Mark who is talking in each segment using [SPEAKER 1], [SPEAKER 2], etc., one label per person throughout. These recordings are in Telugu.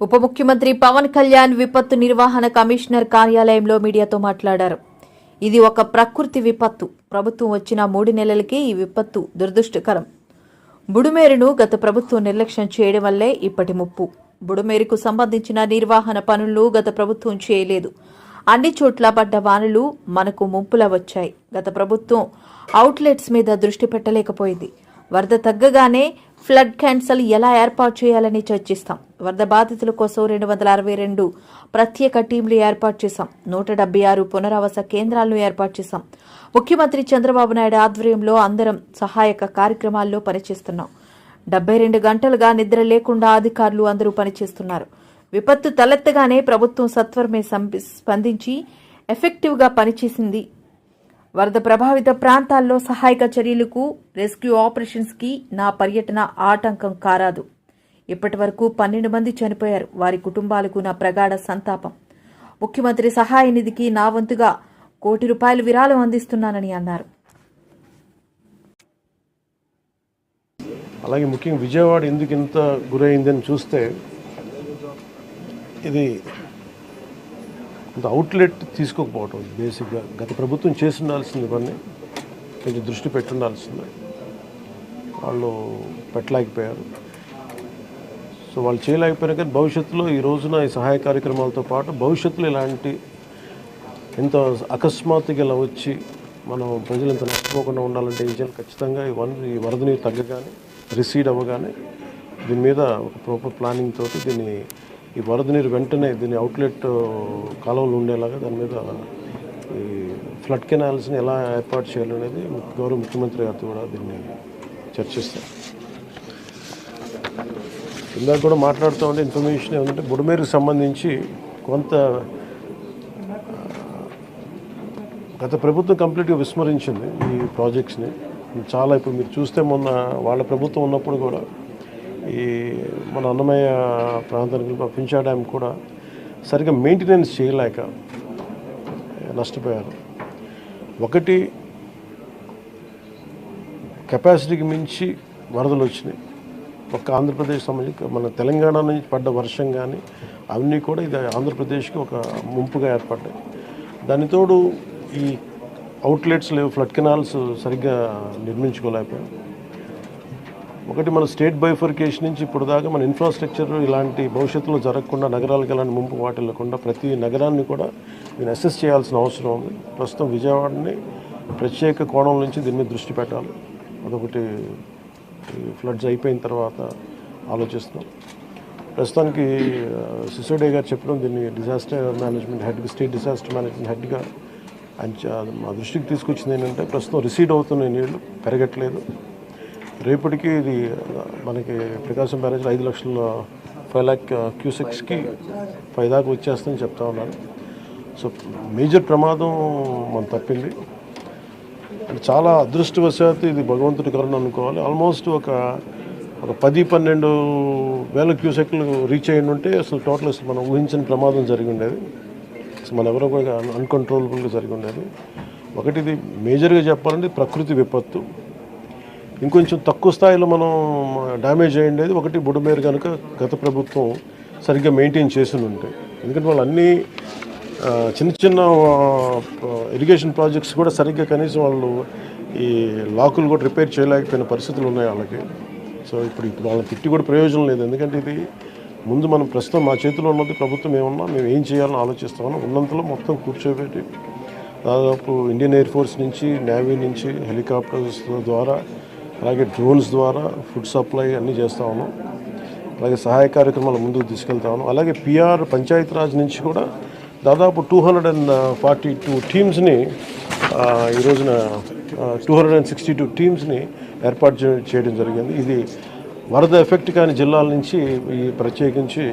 [SPEAKER 1] ఉప ముఖ్యమంత్రి పవన్ కళ్యాణ్ విపత్తు నిర్వహణ కమిషనర్ కార్యాలయంలో మీడియాతో మాట్లాడారు. ఇది ఒక ప్రకృతి విపత్తు. ప్రభుత్వం వచ్చిన మూడు నెలలకే ఈ విపత్తు దురదృష్టకరం. బుడుమేరును గత ప్రభుత్వం నిర్లక్ష్యం చేయడం వల్లే ఇప్పటి ముప్పు. బుడుమేరుకు సంబంధించిన నిర్వహణ పనులు గత ప్రభుత్వం చేయలేదు. అన్ని చోట్ల పడ్డ వానలు మనకు ముంపులా వచ్చాయి. గత ప్రభుత్వం అవుట్లెట్స్ మీద దృష్టి పెట్టలేకపోయింది. వరద తగ్గగానే ఫ్లడ్ క్యాన్సల్ ఎలా ఏర్పాటు చేయాలని చర్చిస్తాం. వరద బాధితుల కోసం రెండు వందల అరవై రెండు ప్రత్యేక టీంలు ఏర్పాటు చేశాం. నూట డెబ్బై ఆరు పునరావాస కేంద్రాలను ఏర్పాటు చేశాం. ముఖ్యమంత్రి చంద్రబాబు నాయుడు ఆధ్వర్యంలో అందరం సహాయక కార్యక్రమాల్లో పనిచేస్తున్నాం. డెబ్బై రెండు గంటలుగా నిద్ర లేకుండా అధికారులు అందరూ పనిచేస్తున్నారు. విపత్తు తలెత్తగానే ప్రభుత్వం సత్వరమే స్పందించి ఎఫెక్టివ్గా పనిచేసింది వరద ప్రభావిత ప్రాంతాల్లో సహాయక చర్యలకు రెస్క్యూ ఆపరేషన్స్కి నా పర్యటన ఆటంకం కారాదు. ఇప్పటి వరకు పన్నెండు మంది చనిపోయారు. వారి కుటుంబాలకు నా ప్రగాఢ సంతాపం. ముఖ్యమంత్రి సహాయ నిధికి నా వంతుగా కోటి రూపాయలు విరాళం అందిస్తున్నానని అన్నారు.
[SPEAKER 2] అలాగే ముఖ్యంగా విజయవాడ ఎందుకు ఇంత గురైందని చూస్తే ఇది కొంత అవుట్లెట్ తీసుకోకపోవటం బేసిక్గా గత ప్రభుత్వం చేసుండాల్సింది ఇవన్నీ. కొంచెం దృష్టి పెట్టుండాల్సింది. వాళ్ళు పెట్టలేకపోయారు. సో వాళ్ళు చేయలేకపోయినా కానీ భవిష్యత్తులో ఈ రోజున ఈ సహాయ కార్యక్రమాలతో పాటు భవిష్యత్తులో ఇలాంటి ఎంత అకస్మాత్తుగా ఇలా వచ్చి మనం ప్రజలు ఎంత నష్టపోకుండా ఉండాలంటే ఏం చేయాలి ఖచ్చితంగా ఈ వన్ ఈ వరద నీరు తగ్గగానే రిసీడ్ అవ్వగానే దీని మీద ఒక ప్రాపర్ ప్లానింగ్ తోటి దీన్ని ఈ వరద నీరు వెంటనే దీని అవుట్లెట్ కాలువలు ఉండేలాగా దాని మీద ఈ ఫ్లడ్ కెనాల్స్ని ఎలా ఏర్పాటు చేయాలనేది గౌరవ ముఖ్యమంత్రి గారితో కూడా దీన్ని చర్చిస్తారు. ఇందాక కూడా మాట్లాడుతూ ఉంటే ఇన్ఫర్మేషన్ ఏమంటే బుడమేరుకు సంబంధించి కొంత గత ప్రభుత్వం కంప్లీట్గా విస్మరించింది ఈ ప్రాజెక్ట్స్ని. చాలా ఇప్పుడు మీరు చూస్తే మొన్న వాళ్ళ ప్రభుత్వం ఉన్నప్పుడు కూడా ఈ మన అన్నమయ్య ప్రాంతానికి పించా డ్యామ్ కూడా సరిగ్గా మెయింటెనెన్స్ చేయలేక నష్టపోయారు. ఒకటి కెపాసిటీకి మించి వరదలు వచ్చినాయి. ఒక్క ఆంధ్రప్రదేశ్ సంబంధించి మన తెలంగాణ నుంచి పడ్డ వర్షం కానీ అవన్నీ కూడా ఇది ఆంధ్రప్రదేశ్కి ఒక ముంపుగా ఏర్పడ్డాయి. దానితోడు ఈ అవుట్లెట్స్ లేవు ఫ్లడ్ కెనాల్స్ సరిగ్గా నిర్మించుకోలేకపోయాం. ఒకటి మన స్టేట్ బైఫర్కేషన్ నుంచి ఇప్పుడు దాకా మన ఇన్ఫ్రాస్ట్రక్చర్ ఇలాంటి భవిష్యత్తులో జరగకుండా నగరాలకు ఎలాంటి ముంపు వాటిల్లకుండా ప్రతి నగరాన్ని కూడా దీన్ని అసెస్ చేయాల్సిన అవసరం ఉంది. ప్రస్తుతం విజయవాడని ప్రత్యేక కోణం నుంచి దీని మీద దృష్టి పెట్టాలి. అదొకటి ఫ్లడ్స్ అయిపోయిన తర్వాత ఆలోచిస్తున్నాం. ప్రస్తుతానికి సిసోడే గారు చెప్పడం దీన్ని disaster management head state disaster management హెడ్గా ఆయన మా దృష్టికి తీసుకొచ్చింది ఏంటంటే ప్రస్తుతం రిసీడ్ అవుతున్న నీళ్ళు పెరగట్లేదు. రేపటికి ఇది మనకి ప్రకాశం బ్యారేజ్లో ఐదు లక్షల ఫైవ్ ల్యాక్ uh, క్యూసెక్స్కి ఫైవ్ దాకా వచ్చేస్తుందని చెప్తా ఉన్నారు. సో మేజర్ ప్రమాదం మనం తప్పింది. అంటే చాలా అదృష్టవశాత్తు ఇది భగవంతుడి కరుణ అనుకోవాలి. ఆల్మోస్ట్ ఒక ఒక పది పన్నెండు వేల క్యూసెక్లు రీచ్ అయ్యి ఉంటే అసలు టోటల్ అసలు మనం ఊహించిన ప్రమాదం జరిగి ఉండేది. అసలు మన ఎవరో కూడా అన్కంట్రోలబుల్గా జరిగి ఉండేది. ఒకటి ఇది మేజర్గా చెప్పాలంటే ప్రకృతి విపత్తు. ఇంకొంచెం తక్కువ స్థాయిలో మనం డ్యామేజ్ అయ్యేది ఒకటి బుడమేరు కనుక గత ప్రభుత్వం సరిగ్గా మెయింటైన్ చేసి ఉంటాయి ఎందుకంటే వాళ్ళు అన్నీ చిన్న చిన్న ఇరిగేషన్ ప్రాజెక్ట్స్ కూడా సరిగ్గా కనీసం వాళ్ళు ఈ లాకులు కూడా రిపేర్ చేయలేకపోయిన పరిస్థితులు ఉన్నాయి వాళ్ళకి. సో ఇప్పుడు ఇప్పుడు వాళ్ళని తిట్టి కూడా ప్రయోజనం లేదు. ఎందుకంటే ఇది ముందు మనం ప్రస్తుతం మా చేతిలో ఉన్నది ప్రభుత్వం ఏమన్నా మేము ఏం చేయాలని ఆలోచిస్తామని ఉన్నంతలో మొత్తం కూర్చోబెట్టి దాదాపు ఇండియన్ ఎయిర్ ఫోర్స్ నుంచి నేవీ నుంచి హెలికాప్టర్స్ ద్వారా అలాగే డ్రోన్స్ ద్వారా ఫుడ్ సప్లై అన్నీ చేస్తూ ఉన్నాం. అలాగే సహాయ కార్యక్రమాలు ముందుకు తీసుకెళ్తా ఉన్నాం. అలాగే పిఆర్ పంచాయతీరాజ్ నుంచి కూడా దాదాపు two hundred and forty two టీమ్స్ని ఈ రోజున two hundred and sixty two టీమ్స్ని ఏర్పాటు చేయడం జరిగింది. ఇది వరద ఎఫెక్ట్ కాని జిల్లాల నుంచి ఈ ప్రత్యేకించి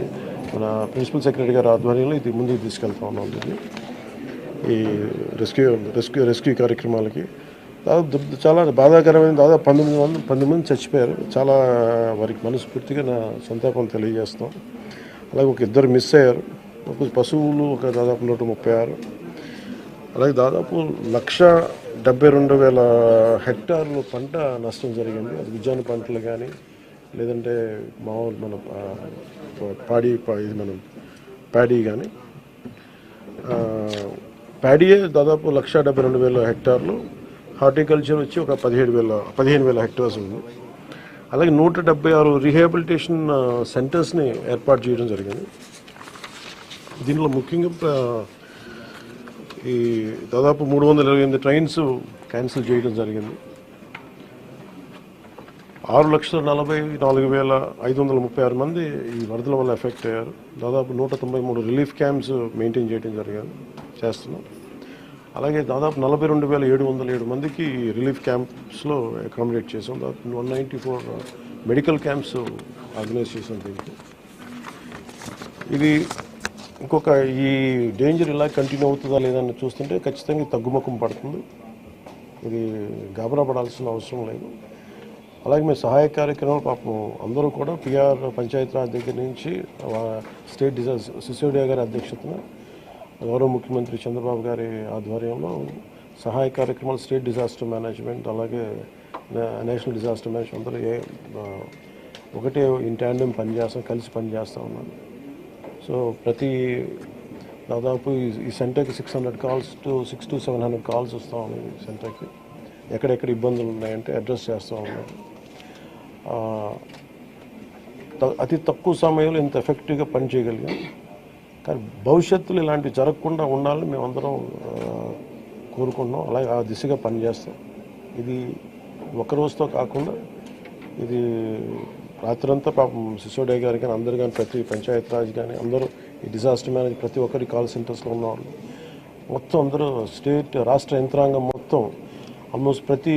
[SPEAKER 2] మన ప్రిన్సిపల్ సెక్రటరీ గారి ఆధ్వర్యంలో ఇది ముందుకు తీసుకెళ్తా ఉన్నాం. ఈ రెస్క్యూ రెస్క్యూ రెస్క్యూ కార్యక్రమాలకి చాలా బాధాకరమైన దాదాపు పంతొమ్మిది మంది పంతొమ్మిది మంది చచ్చిపోయారు. చాలా వారికి మనస్ఫూర్తిగా నా సంతాపం తెలియజేస్తాం అలాగే ఒక ఇద్దరు మిస్ అయ్యారు. ఒక పశువులు ఒక దాదాపు నూట ముప్పై ఆరు. అలాగే దాదాపు లక్ష డెబ్బై రెండు వేల హెక్టార్లు పంట నష్టం జరిగింది. అది ఉద్యాన పంటలు కానీ లేదంటే మామూలు మన పాడి పా- ఇది మనం ప్యాడీ కానీ ప్యాడీయే దాదాపు లక్ష డెబ్బై రెండు వేల హెక్టార్లు. హార్టికల్చర్ వచ్చి ఒక పదిహేడు వేల పదిహేను వేల హెక్టార్స్ ఉంది. అలాగే నూట డెబ్బై ఆరు రీహాబిలిటేషన్ సెంటర్స్ని ఏర్పాటు చేయడం జరిగింది. దీనిలో ముఖ్యంగా ఈ దాదాపు మూడు వందల ఇరవై ఎనిమిది ట్రైన్స్ క్యాన్సిల్ చేయడం జరిగింది. ఆరు లక్షల నలభై నాలుగు వేల ఐదు వందల ముప్పై ఆరు మంది ఈ వరదల వల్ల ఎఫెక్ట్ అయ్యారు. దాదాపు నూట తొంభై మూడు రిలీఫ్ క్యాంప్స్ మెయింటైన్ చేయడం జరిగింది చేస్తున్నాం. అలాగే దాదాపు నలభై రెండు వేల ఏడు వందల ఏడు మందికి రిలీఫ్ క్యాంప్స్లో అకామిడేట్ చేసాం దాదాపు one ninety four medical camps organise చేసాం దీనికి. ఇది ఇంకొక ఈ డేంజర్ ఇలా కంటిన్యూ అవుతుందా లేదని చూస్తుంటే ఖచ్చితంగా తగ్గుముఖం పడుతుంది. ఇది గాబరా పడాల్సిన అవసరం లేదు. అలాగే మేము సహాయ కార్యక్రమాలు పాపం అందరూ కూడా పిఆర్ పంచాయతీరాజ్ దగ్గర నుంచి స్టేట్ డిజాస్టర్ సిసోడియా గారి అధ్యక్షతన గౌరవ ముఖ్యమంత్రి చంద్రబాబు గారి ఆధ్వర్యంలో సహాయ కార్యక్రమాలు స్టేట్ డిజాస్టర్ మేనేజ్మెంట్ అలాగే నేషనల్ డిజాస్టర్ మేనేజ్మెంట్ అందరూ ఏ ఒకటే ఇన్ ట్యాండమ్ పనిచేస్తాం కలిసి పనిచేస్తూ ఉన్నాం. సో ప్రతి దాదాపు ఈ- ఈ సెంటర్కి six hundred calls to six to seven hundred calls వస్తూ ఉన్నాయి ఈ సెంటర్కి. ఎక్కడెక్కడ ఇబ్బందులు ఉన్నాయంటే అడ్రస్ చేస్తూ ఉన్నాం. త- అతి తక్కువ సమయంలో ఇంత ఎఫెక్టివ్గా పనిచేయగలిగాం. కానీ భవిష్యత్తులో ఇలాంటివి జరగకుండా ఉండాలని మేమందరం కోరుకుంటున్నాం. అలాగే ఆ దిశగా పనిచేస్తాం. ఇది ఒక రోజుతో కాకుండా ఇది రాత్రంతా పాపం సిసోడే గారు కానీ అందరు కానీ ప్రతి పంచాయత్ రాజ్ కానీ అందరూ ఈ డిజాస్టర్ మేనేజ్ ప్రతి ఒక్కరి కాల్ సెంటర్స్లో ఉన్నవాళ్ళు. మొత్తం అందరూ స్టేట్ రాష్ట్ర యంత్రాంగం మొత్తం ఆల్మోస్ట్ ప్రతి